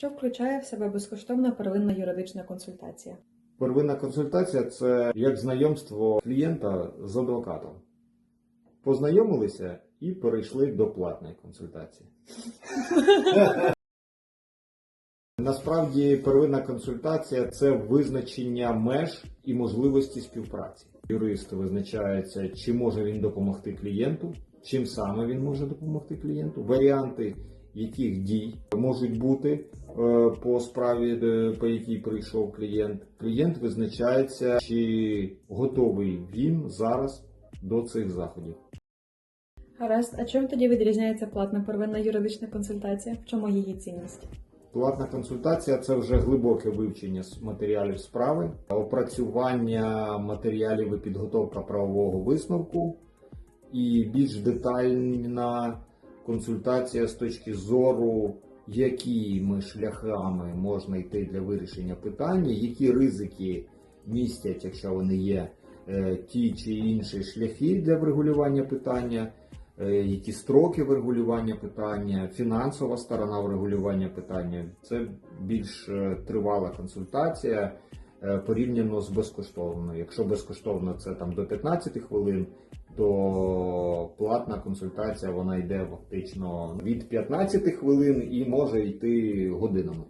Що включає в себе безкоштовна первинна юридична консультація? Первинна консультація це як знайомство клієнта з адвокатом. Познайомилися і перейшли до платної консультації. Насправді, первинна консультація це визначення меж і можливості співпраці. Юрист визначається, чи може він допомогти клієнту, чим саме він може допомогти клієнту, варіанти яких дій можуть бути по справі, е, по якій прийшов клієнт. Клієнт визначається, чи готовий він зараз до цих заходів. Гаразд, а чим тоді відрізняється платна первинна юридична консультація? В чому її цінність? Платна консультація це вже глибоке вивчення матеріалів справи, опрацювання матеріалів і підготовка правового висновку, і більш детальна консультація з точки зору, якими шляхами можна йти для вирішення питання, які ризики містять, якщо вони є, е, ті чи інші шляхи для врегулювання питання. е, Які строки врегулювання питання, фінансова сторона врегулювання питання це більш е, тривала консультація порівняно з безкоштовною. Якщо безкоштовно це там до 15 хвилин, то платна консультація вона йде фактично від 15 хвилин і може йти годинами.